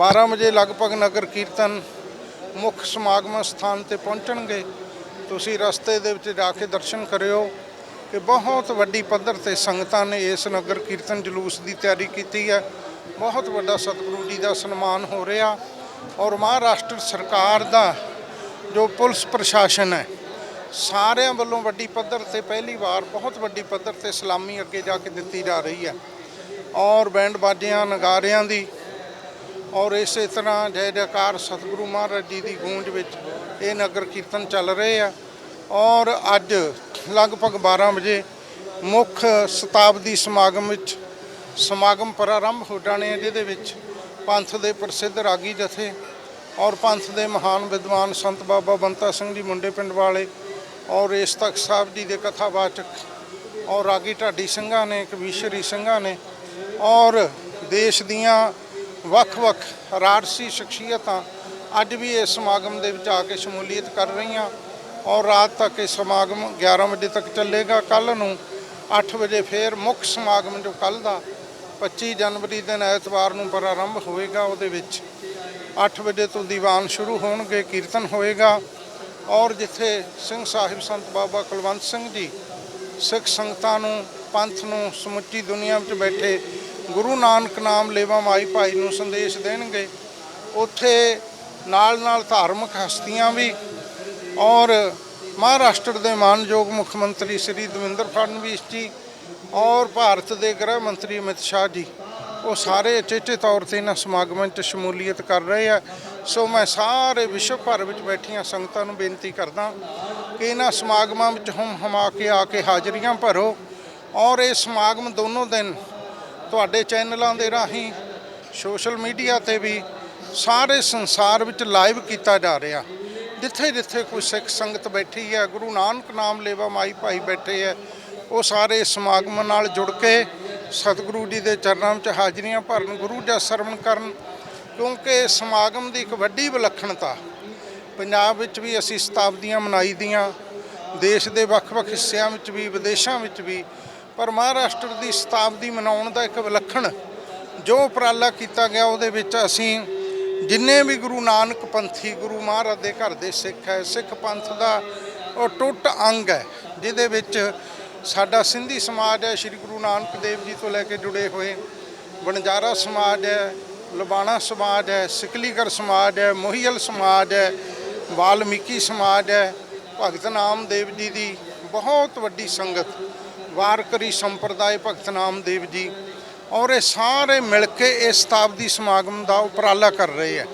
12 ਵਜੇ ਲਗਭਗ ਨਗਰ ਕੀਰਤਨ ਮੁੱਖ ਸਮਾਗਮ ਸਥਾਨ ਤੇ ਪਹੁੰਚਣਗੇ। ਤੁਸੀਂ ਰਸਤੇ ਦੇ ਵਿੱਚ ਜਾ ਕੇ ਦਰਸ਼ਨ ਕਰਿਓ ਕਿ ਬਹੁਤ ਵੱਡੀ ਪੱਧਰ ਤੇ ਸੰਗਤਾਂ ਨੇ ਇਸ ਨਗਰ ਕੀਰਤਨ ਜਲੂਸ ਦੀ ਤਿਆਰੀ ਕੀਤੀ ਹੈ। ਬਹੁਤ ਵੱਡਾ ਸਤਿਗੁਰੂ ਜੀ ਦਾ ਸਨਮਾਨ ਹੋ ਰਿਹਾ ਔਰ ਮਹਾਰਾਸ਼ਟਰ ਸਰਕਾਰ ਦਾ ਜੋ ਪੁਲਿਸ ਪ੍ਰਸ਼ਾਸਨ ਹੈ, ਸਾਰਿਆਂ ਵੱਲੋਂ ਵੱਡੀ ਪੱਧਰ ਤੇ ਪਹਿਲੀ ਵਾਰ ਬਹੁਤ ਵੱਡੀ ਪੱਧਰ ਤੇ ਸਲਾਮੀ ਅੱਗੇ ਜਾ ਕੇ ਦਿੱਤੀ ਜਾ ਰਹੀ ਹੈ। ਔਰ ਬੈਂਡ ਬਾਜਿਆਂ ਨਗਾਰਿਆਂ ਦੀ ਔਰ ਇਸੇ ਤਰ੍ਹਾਂ ਜੈ ਜੈਕਾਰ ਸਤਿਗੁਰੂ ਮਹਾਰਾਜ ਜੀ ਦੀ ਗੂੰਜ ਵਿੱਚ ਇਹ ਨਗਰ ਕੀਰਤਨ ਚੱਲ ਰਹੇ ਆ। ਔਰ ਅੱਜ ਲਗਭਗ 12 ਵਜੇ ਮੁੱਖ ਸ਼ਤਾਬਦੀ ਸਮਾਗਮ ਵਿੱਚ ਸਮਾਗਮ ਪ੍ਰਾਰੰਭ ਹੋ ਜਾਣੇ ਆ, ਜਿਹਦੇ ਵਿੱਚ ਪੰਥ ਦੇ ਪ੍ਰਸਿੱਧ ਰਾਗੀ ਜਥੇ ਔਰ ਪੰਥ ਦੇ ਮਹਾਨ ਵਿਦਵਾਨ ਸੰਤ ਬਾਬਾ ਬੰਤਾ ਸਿੰਘ ਜੀ ਮੁੰਡੇ ਪਿੰਡ ਵਾਲੇ ਔਰ ਇਸ ਤਖਤ ਸਾਹਿਬ ਜੀ ਦੇ ਕਥਾਵਾਚਕ ਔਰ ਰਾਗੀ ਢਾਡੀ ਸਿੰਘਾਂ ਨੇ, ਕਵੀਸ਼ਰੀ ਸਿੰਘਾਂ ਨੇ ਔਰ ਦੇਸ਼ ਦੀਆਂ ਵੱਖ-ਵੱਖ ਰਾਜਸੀ ਸ਼ਖਸੀਅਤਾਂ ਅੱਜ ਵੀ ਇਸ ਸਮਾਗਮ ਦੇ ਵਿੱਚ ਆ ਕੇ ਸ਼ਮੂਲੀਅਤ ਕਰ ਰਹੀਆਂ। ਔਰ ਰਾਤ ਤੱਕ ਇਹ ਸਮਾਗਮ 11 ਵਜੇ ਤੱਕ ਚੱਲੇਗਾ। ਕੱਲ ਨੂੰ 8 ਵਜੇ ਫੇਰ ਮੁੱਖ ਸਮਾਗਮ ਜੋ ਕੱਲ ਦਾ 25 ਜਨਵਰੀ ਦਿਨ ਐਤਵਾਰ ਨੂੰ ਪ੍ਰਾਰੰਭ ਹੋਏਗਾ ਉਹਦੇ ਵਿੱਚ 8 ਵਜੇ ਤੋਂ ਦੀਵਾਨ ਸ਼ੁਰੂ ਹੋਣਗੇ, ਕੀਰਤਨ ਹੋਏਗਾ ਔਰ ਜਿੱਥੇ ਸਿੰਘ ਸਾਹਿਬ ਸੰਤ ਬਾਬਾ ਕੁਲਵੰਤ ਸਿੰਘ ਜੀ ਸਿੱਖ ਸੰਗਤਾਂ ਨੂੰ, ਪੰਥ ਨੂੰ ਸਮੁੱਚੀ ਦੁਨੀਆ ਵਿੱਚ ਬੈਠੇ ਗੁਰੂ ਨਾਨਕ ਨਾਮ ਲੇਵਾ ਮਾਈ ਭਾਈ ਨੂੰ ਸੰਦੇਸ਼ ਦੇਣਗੇ। ਉੱਥੇ ਨਾਲ ਨਾਲ ਧਾਰਮਿਕ ਹਸਤੀਆਂ ਵੀ ਔਰ ਮਹਾਰਾਸ਼ਟਰ ਦੇ ਮਾਨਯੋਗ ਮੁੱਖ ਮੰਤਰੀ ਸ੍ਰੀ ਦਵਿੰਦਰ ਫੜਨਵੀਸ ਜੀ ਔਰ ਭਾਰਤ ਦੇ ਗ੍ਰਹਿ ਮੰਤਰੀ ਅਮਿਤ ਸ਼ਾਹ ਜੀ, ਉਹ ਸਾਰੇ ਉਚੇਚੇ ਤੌਰ ਤੇ ਇਹਨਾਂ ਸਮਾਗਮਾਂ 'ਚ ਸ਼ਮੂਲੀਅਤ ਕਰ ਰਹੇ ਆ। ਸੋ ਮੈਂ ਸਾਰੇ ਵਿਸ਼ਵ ਭਰ ਵਿੱਚ ਬੈਠੀਆਂ ਸੰਗਤਾਂ ਨੂੰ ਬੇਨਤੀ ਕਰਦਾ ਕਿ ਇਹਨਾਂ ਸਮਾਗਮਾਂ ਵਿੱਚ ਹਮ ਹਮਾ ਕੇ ਆ ਕੇ ਹਾਜ਼ਰੀਆਂ ਭਰੋ ਔਰ ਇਹ ਸਮਾਗਮ ਦੋਨੋਂ ਦਿਨ ਤੁਹਾਡੇ ਚੈਨਲਾਂ ਦੇ ਰਾਹੀਂ, ਸੋਸ਼ਲ ਮੀਡੀਆ ਤੇ ਵੀ ਸਾਰੇ ਸੰਸਾਰ ਵਿੱਚ ਲਾਈਵ ਕੀਤਾ ਜਾ ਰਿਹਾ। ਜਿੱਥੇ ਜਿੱਥੇ ਕੋਈ ਸਿੱਖ ਸੰਗਤ ਬੈਠੀ ਹੈ, ਗੁਰੂ ਨਾਨਕ ਨਾਮ ਲੇਵਾ ਮਾਈ ਭਾਈ ਬੈਠੇ ਹੈ, ਉਹ ਸਾਰੇ ਸਮਾਗਮ ਨਾਲ ਜੁੜ ਕੇ ਸਤਿਗੁਰੂ ਜੀ ਦੇ ਚਰਨਾਂ ਵਿੱਚ ਹਾਜ਼ਰੀਆਂ ਭਰਨ, ਗੁਰੂ ਦਾ ਸਰਵਣ ਕਰਨ, ਕਿਉਂਕਿ ਸਮਾਗਮ ਦੀ ਇੱਕ ਵੱਡੀ ਵਿਲੱਖਣਤਾ। ਪੰਜਾਬ ਵਿੱਚ ਵੀ ਅਸੀਂ ਸ਼ਤਾਬਦੀਆਂ ਮਨਾਈ ਦੀਆਂ, ਦੇਸ਼ ਦੇ ਵੱਖ-ਵੱਖ ਹਿੱਸਿਆਂ ਵਿੱਚ ਵੀ, ਵਿਦੇਸ਼ਾਂ ਵਿੱਚ ਵੀ ਪਰ ਮਹਾਰਾਸ਼ਟਰ ਦੀ ਸ਼ਤਾਬਦੀ ਮਨਾਉਣ ਦਾ ਇੱਕ ਵਿਲੱਖਣ ਜੋ ਉਪਰਾਲਾ ਕੀਤਾ ਗਿਆ, ਉਹਦੇ ਵਿੱਚ ਅਸੀਂ ਜਿੰਨੇ ਵੀ ਗੁਰੂ ਨਾਨਕ ਪੰਥੀ, ਗੁਰੂ ਮਹਾਰਾਜ ਦੇ ਘਰ ਦੇ ਸਿੱਖ ਹੈ, ਸਿੱਖ ਪੰਥ ਦਾ ਉਹ ਟੁੱਟ ਅੰਗ ਹੈ, ਜਿਹਦੇ ਵਿੱਚ ਸਾਡਾ ਸਿੰਧੀ ਸਮਾਜ ਹੈ, ਸ੍ਰੀ ਗੁਰੂ ਨਾਨਕ ਦੇਵ ਜੀ ਤੋਂ ਲੈ ਕੇ ਜੁੜੇ ਹੋਏ ਵਣਜਾਰਾ ਸਮਾਜ ਹੈ, ਲਬਾਣਾ ਸਮਾਜ ਹੈ, ਸਿਕਲੀਗਰ ਸਮਾਜ ਹੈ ਮੋਹੀਲ ਸਮਾਜ ਹੈ, ਵਾਲਮੀਕੀ ਸਮਾਜ ਹੈ, ਭਗਤ ਨਾਮਦੇਵ ਜੀ ਦੀ ਬਹੁਤ ਵੱਡੀ ਸੰਗਤ ਵਾਰਕਰੀ ਸੰਪਰਦਾਇ ਭਗਤ ਨਾਮਦੇਵ ਜੀ ਔਰ ਇਹ ਸਾਰੇ ਮਿਲ ਕੇ ਇਸ ਸ਼ਤਾਬਦੀ ਸਮਾਗਮ ਦਾ ਉਪਰਾਲਾ ਕਰ ਰਹੇ ਹੈ।